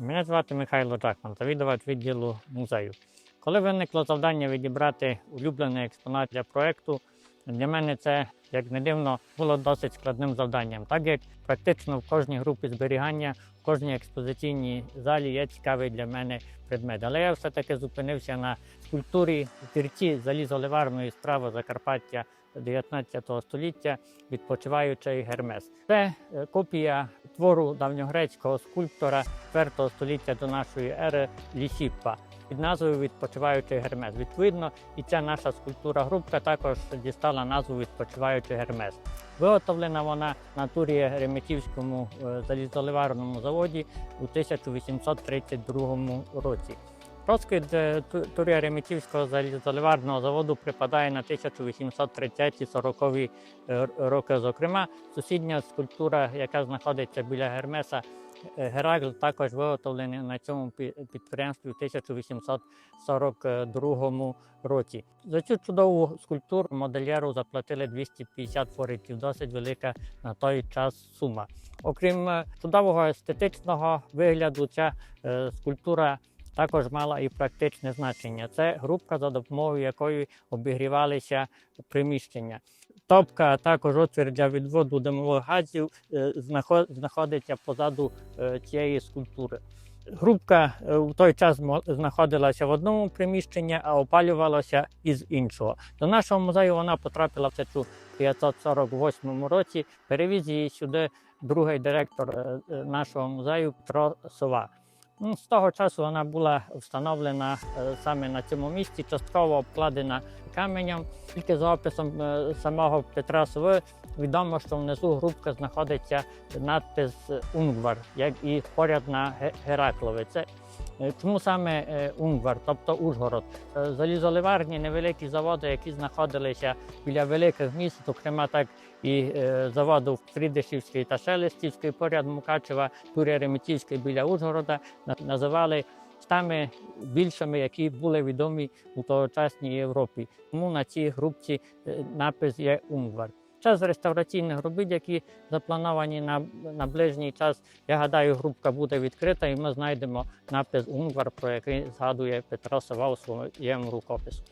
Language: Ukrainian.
Мене звати Михайло Джахман, завідувач відділу музею. Коли виникло завдання відібрати улюблений експонат для проєкту, для мене це, як не дивно, було досить складним завданням, так як практично в кожній групі зберігання, в кожній експозиційній залі є цікавий для мене предмет. Але я все-таки зупинився на скульптурі зірці залізоливарної справи Закарпаття 19 століття відпочиваючий Гермес. Це е, копія твору давньогрецького скульптора 4 століття до нашої ери Лісіппа під назвою Відпочиваючий Гермес. Відповідно, і ця наша скульптура групка також дістала назву Відпочиваючий Гермес. Виготовлена вона на турі Реметівському е, залізоливарному заводі у 1832 році. Е, ту- турі Реметівського залізоливарного заводу припадає на 1830-40 роки. Зокрема, сусідня скульптура, яка знаходиться біля Гермеса, е, Геракл, також виготовлений на цьому підприємстві в 1842 році. За цю чудову скульптуру модельєру заплатили 250 форитів, досить велика на той час сума. Окрім е, чудового естетичного вигляду, ця е, скульптура також мала і практичне значення. Це групка, за допомогою якої обігрівалися приміщення. Топка, а також отвір для відводу димових газів е, знаходиться позаду е, цієї скульптури. Групка е, у той час знаходилася в одному приміщенні, а опалювалася із іншого. До нашого музею вона потрапила в 1548 році. Перевіз її сюди другий директор нашого музею Петро Сова. Ну, з того часу вона була встановлена е, саме на цьому місці, частково обкладена каменем. Тільки за описом е, самого Петра Сови відомо, що внизу грубка знаходиться надпис Унгвар, як і поряд на Ге- Гераклові. Це чому саме е, Унгвар, тобто Ужгород? Е, Залізоливарні невеликі заводи, які знаходилися біля великих міст, зокрема так і е, заводу в Фрідишівській та Шелестівській, поряд Мукачева, Туря Реметівський біля Ужгорода, називали стами більшими, які були відомі у тогочасній Європі. Тому на цій групці е, напис є Унгвар. Час реставраційних робіт, які заплановані на, на ближній час, я гадаю, групка буде відкрита, і ми знайдемо напис Унгвар, про який згадує Петро Сова у своєму рукопису.